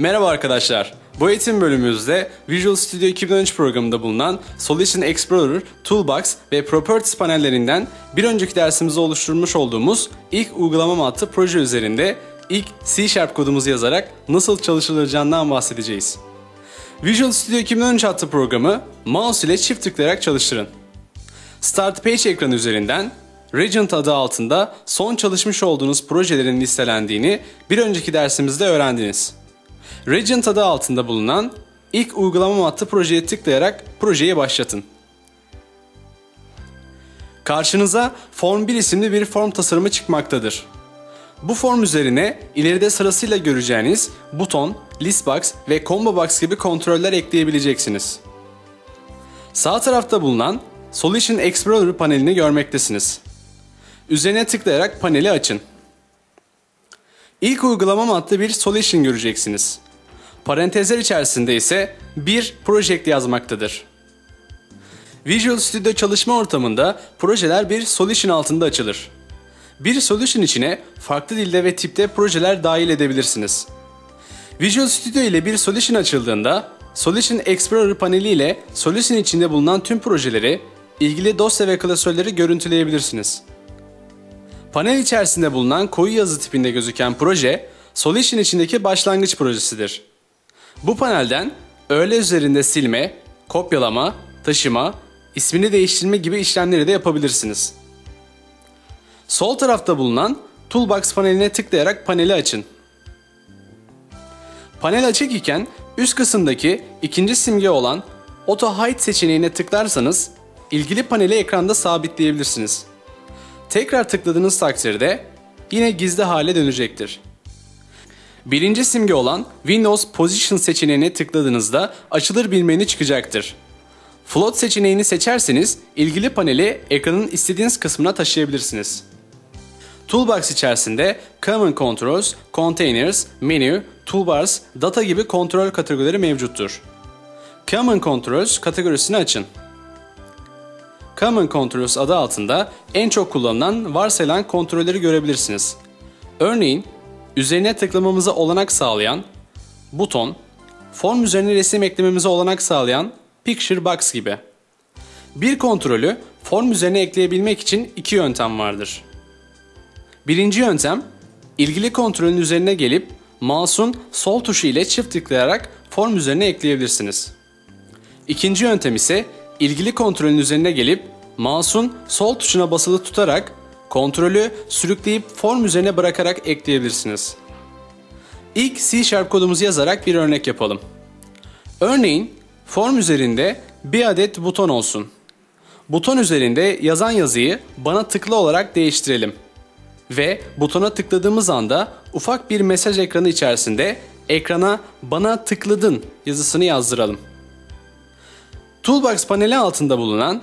Merhaba arkadaşlar. Bu eğitim bölümümüzde Visual Studio 2013 programında bulunan Solution Explorer, Toolbox ve Properties panellerinden bir önceki dersimizde oluşturmuş olduğumuz ilk uygulama matı proje üzerinde ilk C Sharp kodumuzu yazarak nasıl çalışılacağından bahsedeceğiz. Visual Studio 2013 adlı programı mouse ile çift tıklayarak çalıştırın. Start Page ekranı üzerinden Regent adı altında son çalışmış olduğunuz projelerin listelendiğini bir önceki dersimizde öğrendiniz. Regent adı altında bulunan ilk uygulama matlı projeye tıklayarak projeyi başlatın. Karşınıza Form 1 isimli bir form tasarımı çıkmaktadır. Bu form üzerine ileride sırasıyla göreceğiniz buton, listbox ve combo box gibi kontroller ekleyebileceksiniz. Sağ tarafta bulunan Solution Explorer panelini görmektesiniz. Üzerine tıklayarak paneli açın. İlk uygulama adlı bir solution göreceksiniz. Parantezler içerisinde ise bir project yazmaktadır. Visual Studio çalışma ortamında projeler bir solution altında açılır. Bir solution içine farklı dilde ve tipte projeler dahil edebilirsiniz. Visual Studio ile bir solution açıldığında Solution Explorer paneli ile solution içinde bulunan tüm projeleri, ilgili dosya ve klasörleri görüntüleyebilirsiniz. Panel içerisinde bulunan koyu yazı tipinde gözüken proje, Solution içindeki başlangıç projesidir. Bu panelden öğle üzerinde silme, kopyalama, taşıma, ismini değiştirme gibi işlemleri de yapabilirsiniz. Sol tarafta bulunan Toolbox paneline tıklayarak paneli açın. Panel açık iken üst kısımdaki ikinci simge olan Auto Hide seçeneğine tıklarsanız ilgili paneli ekranda sabitleyebilirsiniz. Tekrar tıkladığınız takdirde yine gizli hale dönecektir. Birinci simge olan Windows Position seçeneğine tıkladığınızda açılır bir menü çıkacaktır. Float seçeneğini seçerseniz ilgili paneli ekranın istediğiniz kısmına taşıyabilirsiniz. Toolbox içerisinde Common Controls, Containers, Menu, Toolbars, Data gibi kontrol kategorileri mevcuttur. Common Controls kategorisini açın. Common Controls adı altında en çok kullanılan varsayılan kontrolleri görebilirsiniz. Örneğin üzerine tıklamamıza olanak sağlayan buton, form üzerine resim eklememize olanak sağlayan Picture Box gibi. Bir kontrolü form üzerine ekleyebilmek için iki yöntem vardır. Birinci yöntem, ilgili kontrolün üzerine gelip mouse'un sol tuşu ile çift tıklayarak form üzerine ekleyebilirsiniz. İkinci yöntem ise ilgili kontrolün üzerine gelip mouse'un sol tuşuna basılı tutarak kontrolü sürükleyip form üzerine bırakarak ekleyebilirsiniz. İlk C Sharp kodumuzu yazarak bir örnek yapalım. Örneğin form üzerinde bir adet buton olsun. Buton üzerinde yazan yazıyı bana tıklı olarak değiştirelim. Ve butona tıkladığımız anda ufak bir mesaj ekranı içerisinde ekrana bana tıkladın yazısını yazdıralım. Toolbox paneli altında bulunan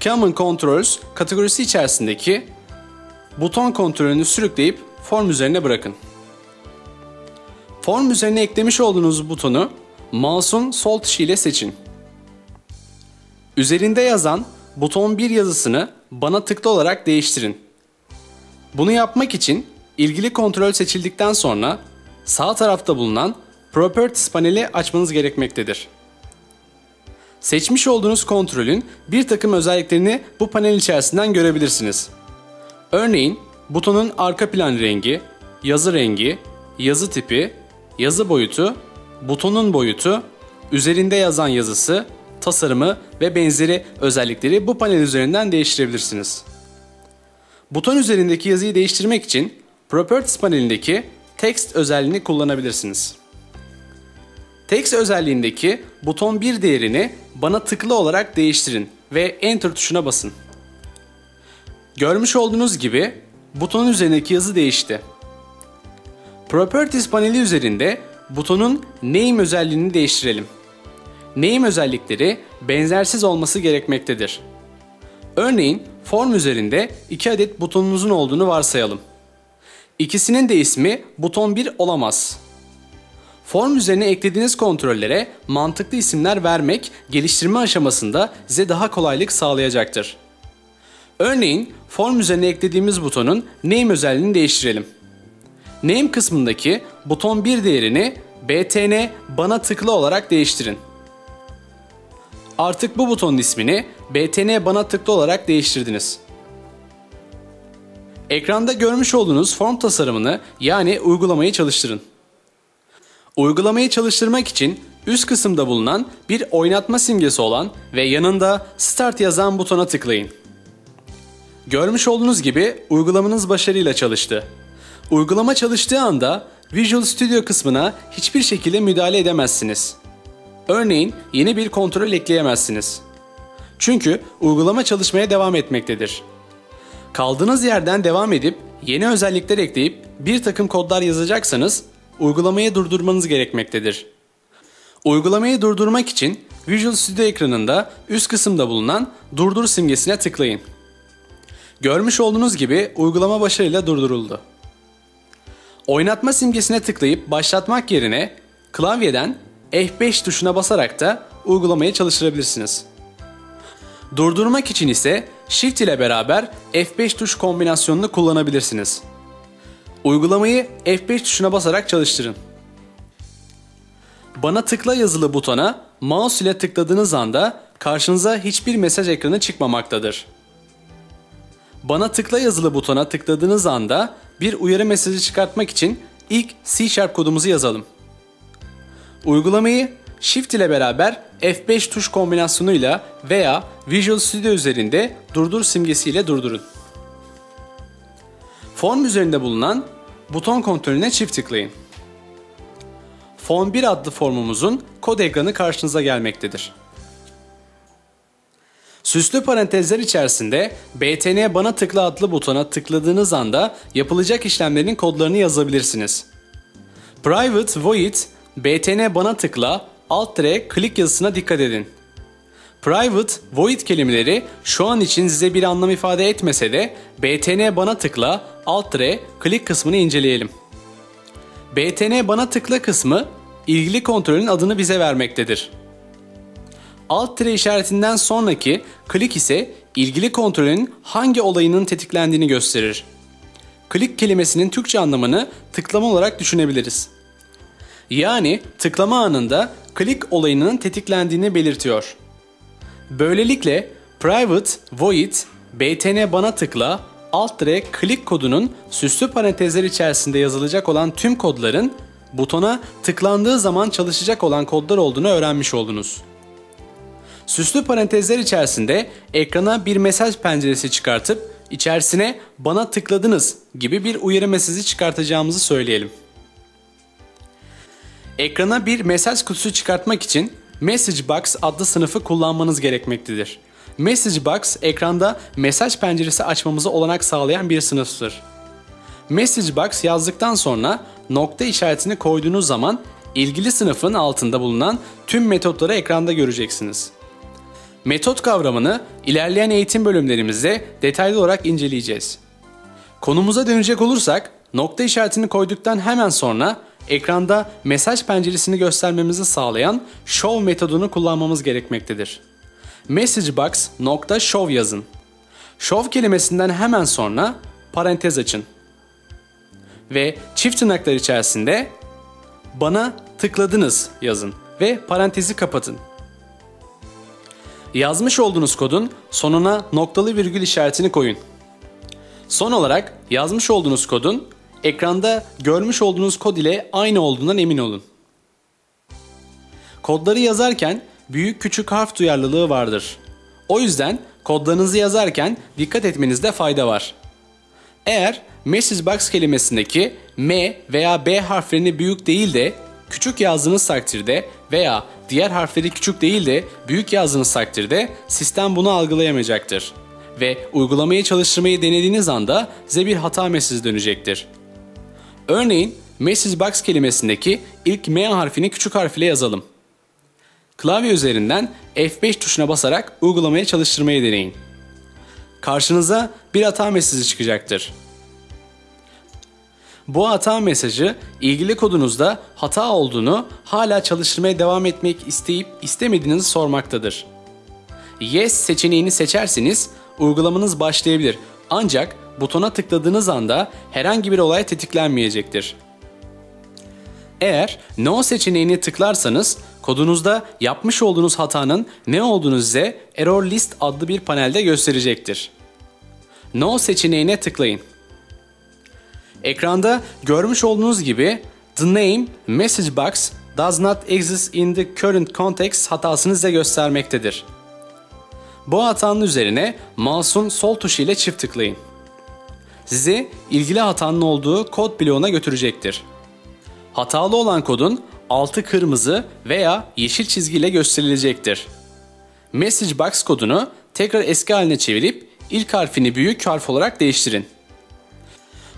Common Controls kategorisi içerisindeki buton kontrolünü sürükleyip form üzerine bırakın. Form üzerine eklemiş olduğunuz butonu mouse'un sol tuşu ile seçin. Üzerinde yazan buton 1 yazısını bana tıklı olarak değiştirin. Bunu yapmak için ilgili kontrol seçildikten sonra sağ tarafta bulunan Properties paneli açmanız gerekmektedir. Seçmiş olduğunuz kontrolün bir takım özelliklerini bu panel içerisinden görebilirsiniz. Örneğin butonun arka plan rengi, yazı rengi, yazı tipi, yazı boyutu, butonun boyutu, üzerinde yazan yazısı, tasarımı ve benzeri özellikleri bu panel üzerinden değiştirebilirsiniz. Buton üzerindeki yazıyı değiştirmek için Properties panelindeki Text özelliğini kullanabilirsiniz. Text özelliğindeki buton 1 değerini bana tıklı olarak değiştirin ve Enter tuşuna basın. Görmüş olduğunuz gibi butonun üzerindeki yazı değişti. Properties paneli üzerinde butonun Name özelliğini değiştirelim. Name özellikleri benzersiz olması gerekmektedir. Örneğin form üzerinde iki adet butonunuzun olduğunu varsayalım. İkisinin de ismi buton 1 olamaz. Form üzerine eklediğiniz kontrollere mantıklı isimler vermek geliştirme aşamasında size daha kolaylık sağlayacaktır. Örneğin form üzerine eklediğimiz butonun name özelliğini değiştirelim. Name kısmındaki buton 1 değerini BTN bana tıkla olarak değiştirin. Artık bu butonun ismini BTN bana tıkla olarak değiştirdiniz. Ekranda görmüş olduğunuz form tasarımını yani uygulamayı çalıştırın. Uygulamayı çalıştırmak için üst kısımda bulunan bir oynatma simgesi olan ve yanında Start yazan butona tıklayın. Görmüş olduğunuz gibi uygulamanız başarıyla çalıştı. Uygulama çalıştığı anda Visual Studio kısmına hiçbir şekilde müdahale edemezsiniz. Örneğin yeni bir kontrol ekleyemezsiniz. Çünkü uygulama çalışmaya devam etmektedir. Kaldığınız yerden devam edip yeni özellikler ekleyip bir takım kodlar yazacaksanız uygulamayı durdurmanız gerekmektedir. Uygulamayı durdurmak için Visual Studio ekranında üst kısımda bulunan durdur simgesine tıklayın. Görmüş olduğunuz gibi uygulama başarıyla durduruldu. Oynatma simgesine tıklayıp başlatmak yerine klavyeden F5 tuşuna basarak da uygulamayı çalıştırabilirsiniz. Durdurmak için ise Shift ile beraber F5 tuş kombinasyonunu kullanabilirsiniz. Uygulamayı F5 tuşuna basarak çalıştırın. Bana tıkla yazılı butona mouse ile tıkladığınız anda karşınıza hiçbir mesaj ekranı çıkmamaktadır. Bana tıkla yazılı butona tıkladığınız anda bir uyarı mesajı çıkartmak için ilk C Sharp kodumuzu yazalım. Uygulamayı Shift ile beraber F5 tuş kombinasyonuyla veya Visual Studio üzerinde durdur simgesiyle durdurun. Form üzerinde bulunan buton kontrolüne çift tıklayın. Form 1 adlı formumuzun kod ekranı karşınıza gelmektedir. Süslü parantezler içerisinde BTN bana tıkla adlı butona tıkladığınız anda yapılacak işlemlerin kodlarını yazabilirsiniz. Private void BTN bana tıkla alt dire click yazısına dikkat edin. Private, void kelimeleri şu an için size bir anlam ifade etmese de BTN bana tıkla alt dire click kısmını inceleyelim. BTN bana tıkla kısmı ilgili kontrolün adını bize vermektedir. Alt tire işaretinden sonraki click ise ilgili kontrolün hangi olayının tetiklendiğini gösterir. Click kelimesinin Türkçe anlamını tıklama olarak düşünebiliriz. Yani tıklama anında click olayının tetiklendiğini belirtiyor. Böylelikle private void btn bana tıkla alt dire click kodunun süslü parantezler içerisinde yazılacak olan tüm kodların butona tıklandığı zaman çalışacak olan kodlar olduğunu öğrenmiş oldunuz. Süslü parantezler içerisinde ekrana bir mesaj penceresi çıkartıp içerisine bana tıkladınız gibi bir uyarı mesajı çıkartacağımızı söyleyelim. Ekrana bir mesaj kutusu çıkartmak için Message Box adlı sınıfı kullanmanız gerekmektedir. Message Box ekranda mesaj penceresi açmamızı olanak sağlayan bir sınıftır. Message Box yazdıktan sonra nokta işaretini koyduğunuz zaman ilgili sınıfın altında bulunan tüm metotları ekranda göreceksiniz. Metot kavramını ilerleyen eğitim bölümlerimizde detaylı olarak inceleyeceğiz. Konumuza dönecek olursak nokta işaretini koyduktan hemen sonra ekranda mesaj penceresini göstermemizi sağlayan show metodunu kullanmamız gerekmektedir. Messagebox nokta show yazın. Show kelimesinden hemen sonra parantez açın. Ve çift tırnaklar içerisinde bana tıkladınız yazın ve parantezi kapatın. Yazmış olduğunuz kodun sonuna noktalı virgül işaretini koyun. Son olarak yazmış olduğunuz kodun ekranda görmüş olduğunuz kod ile aynı olduğundan emin olun. Kodları yazarken büyük küçük harf duyarlılığı vardır. O yüzden kodlarınızı yazarken dikkat etmenizde fayda var. Eğer message box kelimesindeki M veya B harflerini büyük değil de küçük yazdığınız takdirde veya diğer harfleri küçük değil de büyük yazdığınız takdirde sistem bunu algılayamayacaktır. Ve uygulamayı çalıştırmayı denediğiniz anda size bir hata mesajı dönecektir. Örneğin message box kelimesindeki ilk M harfini küçük harf ile yazalım. Klavye üzerinden F5 tuşuna basarak uygulamaya çalıştırmayı deneyin. Karşınıza bir hata mesajı çıkacaktır. Bu hata mesajı ilgili kodunuzda hata olduğunu hala çalıştırmaya devam etmek isteyip istemediğinizi sormaktadır. Yes seçeneğini seçerseniz uygulamanız başlayabilir ancak butona tıkladığınız anda herhangi bir olay tetiklenmeyecektir. Eğer No seçeneğini tıklarsanız kodunuzda yapmış olduğunuz hatanın ne olduğunu size Error List adlı bir panelde gösterecektir. No seçeneğine tıklayın. Ekranda görmüş olduğunuz gibi The name message box does not exist in the current context hatasını size göstermektedir. Bu hatanın üzerine mouse'un sol tuşu ile çift tıklayın. Sizi ilgili hatanın olduğu kod bloğuna götürecektir. Hatalı olan kodun altı kırmızı veya yeşil çizgiyle gösterilecektir. Message box kodunu tekrar eski haline çevirip ilk harfini büyük harf olarak değiştirin.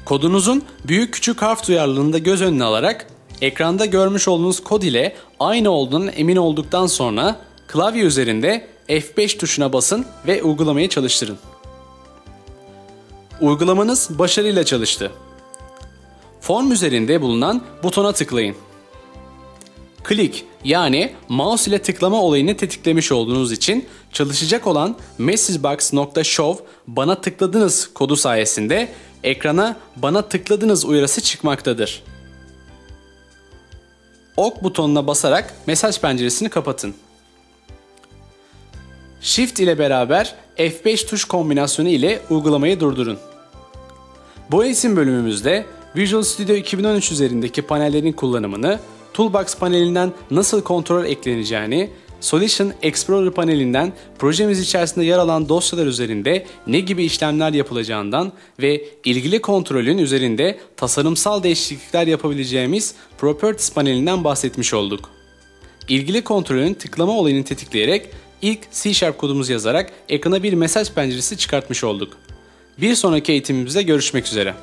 Kodunuzun büyük küçük harf duyarlılığını da göz önüne alarak ekranda görmüş olduğunuz kod ile aynı olduğunun emin olduktan sonra klavye üzerinde F5 tuşuna basın ve uygulamayı çalıştırın. Uygulamanız başarıyla çalıştı. Form üzerinde bulunan butona tıklayın. Klik yani mouse ile tıklama olayını tetiklemiş olduğunuz için çalışacak olan messagebox.show bana tıkladınız kodu sayesinde ekrana bana tıkladınız uyarısı çıkmaktadır. Ok butonuna basarak mesaj penceresini kapatın. Shift ile beraber F5 tuş kombinasyonu ile uygulamayı durdurun. Bu eğitim bölümümüzde Visual Studio 2013 üzerindeki panellerin kullanımını, Toolbox panelinden nasıl kontrol ekleneceğini, Solution Explorer panelinden projemiz içerisinde yer alan dosyalar üzerinde ne gibi işlemler yapılacağından ve ilgili kontrolün üzerinde tasarımsal değişiklikler yapabileceğimiz Properties panelinden bahsetmiş olduk. İlgili kontrolün tıklama olayını tetikleyerek ilk C Sharp kodumuzu yazarak ekrana bir mesaj penceresi çıkartmış olduk. Bir sonraki eğitimimizde görüşmek üzere.